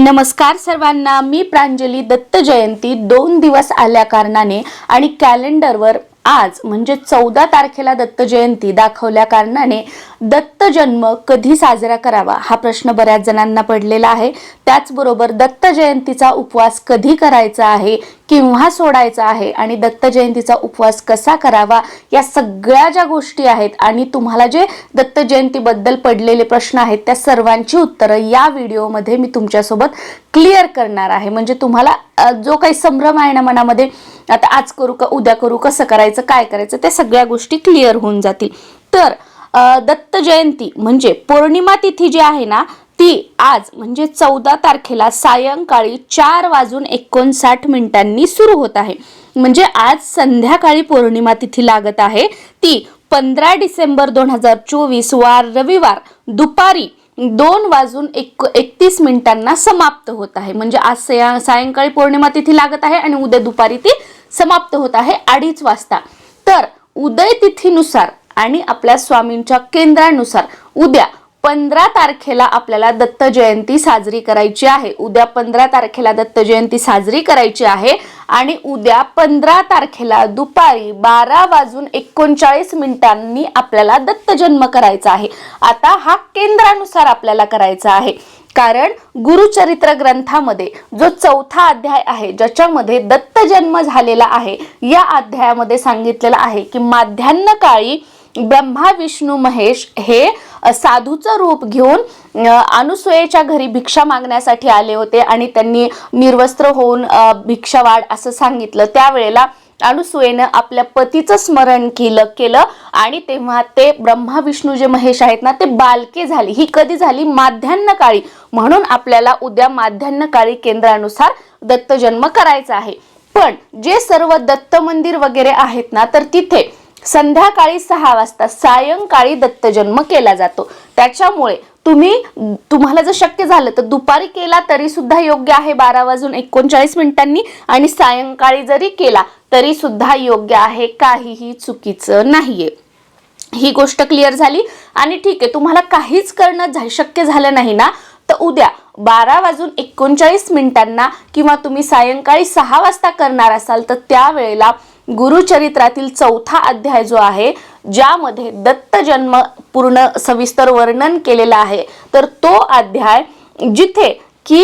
नमस्कार सर्वांना मी प्रांजली दत्त जयंती. दोन दिवस आल्या कारणाने आणि कॅलेंडरवर आज म्हणजे चौदा तारखेला दत्त जयंती दाखवल्या कारणाने दत्त जन्म कधी साजरा करावा हा प्रश्न बऱ्याच जणांना पडलेला आहे. त्याचबरोबर दत्त जयंतीचा उपवास कधी करायचा आहे केव्हा सोडायचा आहे आणि दत्त जयंतीचा उपवास कसा करावा या सगळ्या ज्या गोष्टी आहेत आणि तुम्हाला जे दत्त जयंतीबद्दल पडलेले प्रश्न आहेत त्या सर्वांची उत्तरं या व्हिडिओमध्ये मी तुमच्यासोबत क्लिअर करणार आहे. म्हणजे तुम्हाला जो काही संभ्रम आहे ना मनामध्ये आता आज करू का उद्या करू कसं करायचं काय करायचं त्या सगळ्या गोष्टी क्लिअर होऊन जातील. तर दत्त जयंती म्हणजे पौर्णिमा तिथी जी आहे ना ती आज म्हणजे चौदा तारखेला सायंकाळी चार वाजून एकोणसाठ मिनिटांनी सुरू होत आहे. म्हणजे आज संध्याकाळी पौर्णिमा तिथी लागत आहे. ती पंधरा डिसेंबर दोन हजार चोवीस वार रविवार दुपारी दोन वाजून एक एकतीस मिनिटांना समाप्त होत आहे. म्हणजे आज सया- सायंकाळी पौर्णिमा तिथी लागत आहे आणि उद्या दुपारी ती समाप्त होत आहे अडीच वाजता. तर उदय तिथीनुसार आणि आपल्या स्वामींच्या केंद्रानुसार उद्या पंधरा तारखेला आपल्याला दत्त जयंती साजरी करायची आहे. उद्या पंधरा तारखेला दत्त जयंती साजरी करायची आहे आणि उद्या पंधरा तारखेला दुपारी बारा वाजून एकोणचाळीस मिनिटांनी आपल्याला दत्त जन्म करायचा आहे. आता हा केंद्रानुसार आपल्याला करायचा आहे. कारण गुरुचरित्र ग्रंथामध्ये जो चौथा अध्याय आहे ज्याच्यामध्ये दत्त जन्म झालेला आहे या अध्यायामध्ये सांगितलेलं आहे की माध्यान्ह काळी ब्रह्मा विष्णू महेश हे साधूचं रूप घेऊन अनुसुयेच्या घरी भिक्षा मागण्यासाठी आले होते आणि त्यांनी निर्वस्त्र होऊन अ, भिक्षा वाढ असं सांगितलं. त्यावेळेला अनुसूयेनं आपल्या पतीचं स्मरण केलं केलं आणि तेव्हा ते ब्रह्मा विष्णू जे महेश आहेत ना ते बालके झाली. ही कधी झाली? माध्यान्ह काळी म्हणून आपल्याला उद्या माध्यान्ह काळी केंद्रानुसार दत्त जन्म करायचा आहे. पण जे सर्व दत्त मंदिर वगैरे आहेत ना तर तिथे संध्याकाळी सहा वाजता सायंकाळी दत्तजन्म केला जातो. त्याच्यामुळे तुम्ही तुम्हाला जर शक्य झालं तर दुपारी केला तरी सुद्धा योग्य आहे बारा वाजून एकोणचाळीस मिनिटांनी आणि सायंकाळी जरी केला तरी सुद्धा योग्य आहे. काहीही चुकीचं नाहीये. ही गोष्ट क्लिअर झाली. आणि ठीक आहे तुम्हाला काहीच करणं शक्य झालं नाही ना? तर उद्या बारा वाजून एकोणचाळीस मिनिटांना किंवा तुम्ही सायंकाळी सहा वाजता करणार असाल तर त्यावेळेला गुरुचरित्रातील चौथा अध्याय जो आहे ज्यामध्ये दत्त जन्म पूर्ण सविस्तर वर्णन केलेलं आहे. तर तो अध्याय जिथे की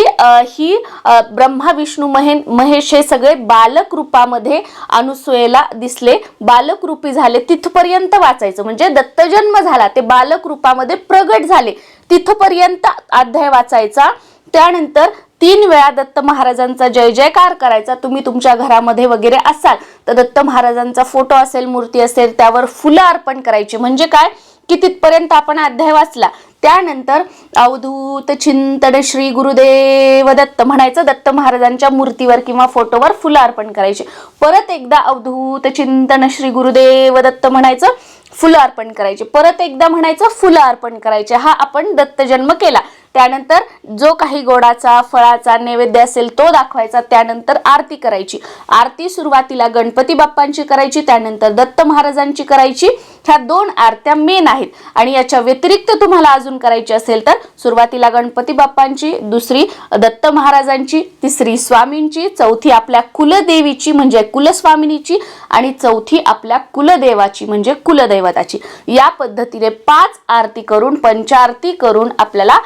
ही ब्रह्मा विष्णू महे महेश हे सगळे बालक रूपामध्ये अनुसूयेला दिसले. बालक रूपी झाले तिथपर्यंत वाचायचं. म्हणजे दत्तजन्म झाला ते बालक रूपामध्ये प्रगट झाले. तिथपर्यंत अध्याय वाचायचा. त्यानंतर तीन वेळा दत्त महाराजांचा जय जयकार करायचा. तुम्ही तुमच्या घरामध्ये वगैरे असाल तर दत्त महाराजांचा फोटो असेल मूर्ती असेल त्यावर फुलं अर्पण करायची. म्हणजे काय? की तिथपर्यंत आपण अध्याय वाचला. त्यानंतर अवधूत चिंतन श्री गुरुदेव दत्त म्हणायचं. दत्त महाराजांच्या मूर्तीवर किंवा फोटोवर फुलं अर्पण करायचे. परत एकदा अवधूत चिंतन श्री गुरुदेव दत्त म्हणायचं फुलं अर्पण करायचे. परत एकदा म्हणायचं फुलं अर्पण करायचे. हा आपण दत्त जन्म केला. त्यानंतर जो काही गोडाचा फळाचा नैवेद्य असेल तो दाखवायचा त्यानंतर आरती करायची. आरती सुरुवातीला गणपती बाप्पांची करायची त्यानंतर दत्त महाराजांची करायची. ह्या दोन आरत्या मेन आहेत. आणि याच्या व्यतिरिक्त तुम्हाला अजून करायची असेल तर सुरुवातीला गणपती बाप्पांची दुसरी दत्त महाराजांची तिसरी स्वामींची चौथी आपल्या कुलदेवीची म्हणजे कुलस्वामिनीची आणि चौथी आपल्या कुलदेवाची म्हणजे कुलदैवताची. या पद्धतीने पाच आरती करून पंचारती करून आपल्याला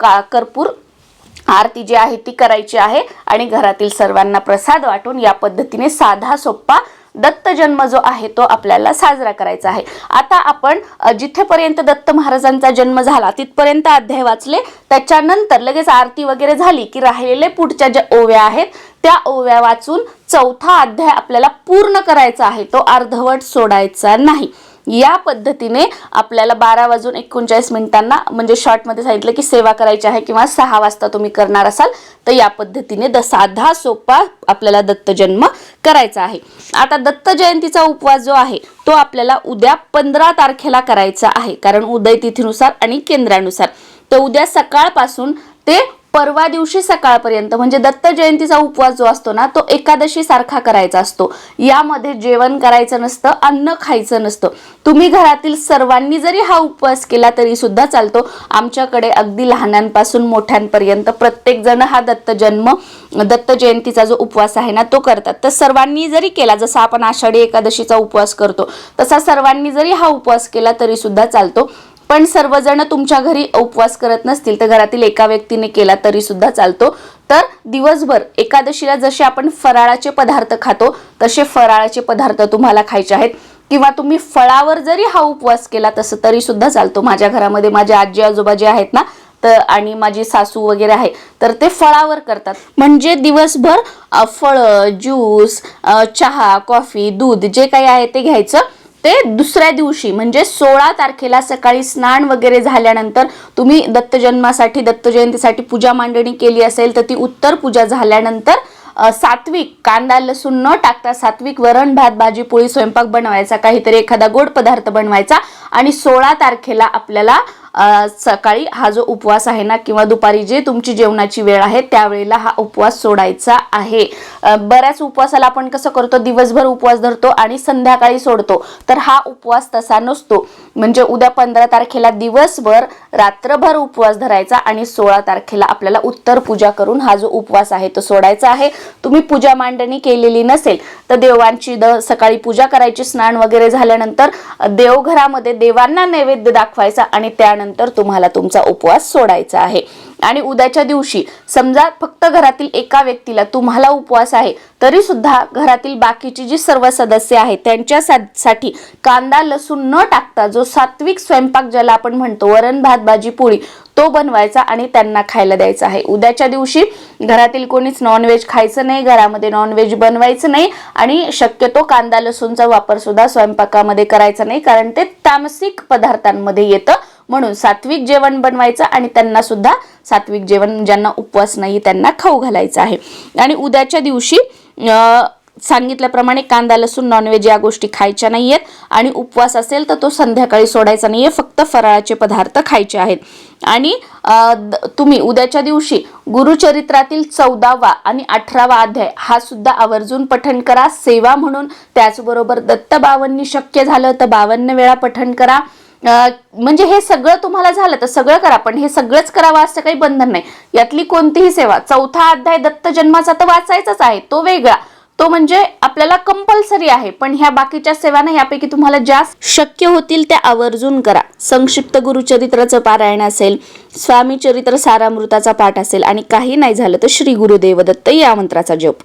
का कर्पूर आरती जी आहे ती करायची आहे. आणि घरातील सर्वांना प्रसाद वाटून या पद्धतीने साधा सोप्पा दत्त जन्म जो आहे तो आपल्याला साजरा करायचा आहे. आता आपण जिथेपर्यंत दत्त महाराजांचा जन्म झाला तिथपर्यंत अध्याय वाचले. त्याच्यानंतर लगेच आरती वगैरे झाली की राहिलेले पुढच्या ज्या ओव्या आहेत त्या ओव्या वाचून चौथा अध्याय आपल्याला पूर्ण करायचा आहे. तो अर्धवट सोडायचा नाही. या पद्धतीने आपल्याला बारा वाजून एकोणचाळीस मिनिटांना म्हणजे शॉर्टमध्ये सांगितलं की सेवा करायची आहे किंवा सहा वाजता तुम्ही करणार असाल तर या पद्धतीने द साधा सोपा आपल्याला दत्त जन्म करायचा आहे. आता दत्त जयंतीचा उपवास जो आहे तो आपल्याला उद्या पंधरा तारखेला करायचा आहे. कारण उदय तिथीनुसार आणि केंद्रानुसार. तर उद्या सकाळपासून ते परवा दिवशी सकाळपर्यंत म्हणजे दत्त जयंतीचा उपवास जो असतो ना तो एकादशी सारखा करायचा असतो. यामध्ये जेवण करायचं नसतं अन्न खायचं नसतं. तुम्ही घरातील सर्वांनी जरी हा उपवास केला तरी सुद्धा चालतो. आमच्याकडे अगदी लहानांपासून मोठ्यांपर्यंत प्रत्येक जण हा दत्त जन्म दत्त जयंतीचा जो उपवास आहे ना तो करतात. तर सर्वांनी जरी केला जसा आपण आषाढी एकादशीचा उपवास करतो तसा सर्वांनी जरी हा उपवास केला तरी सुद्धा चालतो. पण सर्वजण तुमच्या घरी उपवास करत नसतील तर घरातील एका व्यक्तीने केला तरी सुद्धा चालतो. तर दिवसभर एकादशीला जसे आपण फराळाचे पदार्थ खातो तसे फराळाचे पदार्थ तुम्हाला खायचे आहेत. किंवा तुम्ही फळावर जरी हा उपवास केला तसं तरी सुद्धा चालतो. माझ्या घरामध्ये माझे आजी आजोबा जे आहेत ना तर आणि माझी सासू वगैरे आहे तर ते फळावर करतात. म्हणजे दिवसभर फळं ज्यूस चहा कॉफी दूध जे काही आहे ते घ्यायचं. ते दुसऱ्या दिवशी म्हणजे सोळा तारखेला सकाळी स्नान वगैरे झाल्यानंतर तुम्ही दत्तजन्मासाठी दत्तजयंतीसाठी दत्त जयंतीसाठी पूजा मांडणी केली असेल तर ती उत्तर पूजा झाल्यानंतर सात्विक कांदा लसूण न टाकता सात्विक वरण भात भाजी पोळी स्वयंपाक बनवायचा. काहीतरी एखादा गोड पदार्थ बनवायचा आणि सोळा तारखेला आपल्याला सकाळी हा जो उपवास आहे ना किंवा दुपारी जे तुमची जेवणाची वेळ आहे त्यावेळेला हा उपवास सोडायचा आहे. बऱ्याच उपवासाला आपण कसं करतो दिवसभर उपवास धरतो आणि संध्याकाळी सोडतो. तर हा उपवास तसा नसतो. म्हणजे उद्या पंधरा तारखेला दिवसभर रात्रभर उपवास धरायचा आणि सोळा तारखेला आपल्याला उत्तर पूजा करून हा जो उपवास आहे तो सोडायचा आहे. तुम्ही पूजा मांडणी केलेली नसेल तर देवांची द सकाळी पूजा करायची स्नान वगैरे झाल्यानंतर देवघरामध्ये देवांना नैवेद्य दाखवायचा आणि त्यानंतर तुम्हाला तुमचा उपवास सोडायचा आहे. आणि उद्याच्या दिवशी समजा फक्त घरातील एका व्यक्तीला तुम्हाला उपवास आहे तरी सुद्धा घरातील बाकीची जी सर्व सदस्य आहेत त्यांच्या सा- साठी कांदा लसूण न टाकता जो सात्विक स्वयंपाक ज्याला आपण म्हणतो वरण भात भाजी पोळी तो बनवायचा आणि त्यांना खायला द्यायचा आहे. उद्याच्या दिवशी घरातील कोणीच नॉनव्हेज खायचं नाही घरामध्ये नॉनव्हेज बनवायचं नाही आणि शक्यतो कांदा लसूणचा वापर सुद्धा स्वयंपाकामध्ये करायचा नाही कारण ते तामसिक पदार्थांमध्ये येतं. म्हणून सात्विक जेवण बनवायचं आणि त्यांना सुद्धा सात्विक जेवण ज्यांना उपवास नाही त्यांना खाऊ घालायचं आहे. आणि उद्याच्या दिवशी सांगितल्याप्रमाणे कांदा लसूण नॉनव्हेज या गोष्टी खायच्या नाही आहेत आणि उपवास असेल तर तो संध्याकाळी सोडायचा नाही आहे फक्त फराळाचे पदार्थ खायचे आहेत. आणि द- तुम्ही उद्याच्या दिवशी गुरुचरित्रातील चौदावा आणि अठरावा अध्याय हा सुद्धा आवर्जून पठण करा. सेवा म्हणून त्याचबरोबर दत्त बावन्नी शक्य झालं तर बावन्न वेळा पठण करा. म्हणजे हे सगळं तुम्हाला झालं तर सगळं करा पण हे सगळंच करावं असं काही बंधन नाही. यातली कोणतीही सेवा चौथा अध्याय दत्त जन्माचा तर वाचायचाच आहे तो वेगळा. तो म्हणजे आपल्याला कंपल्सरी आहे पण ह्या बाकीच्या सेवांना यापैकी तुम्हाला ज्या शक्य होतील त्या आवर्जून करा. संक्षिप्त गुरुचरित्राचं पारायण असेल स्वामी चरित्र सारामृताचा पाठ असेल आणि काही नाही झालं तर श्री गुरुदेवदत्त या मंत्राचा जप.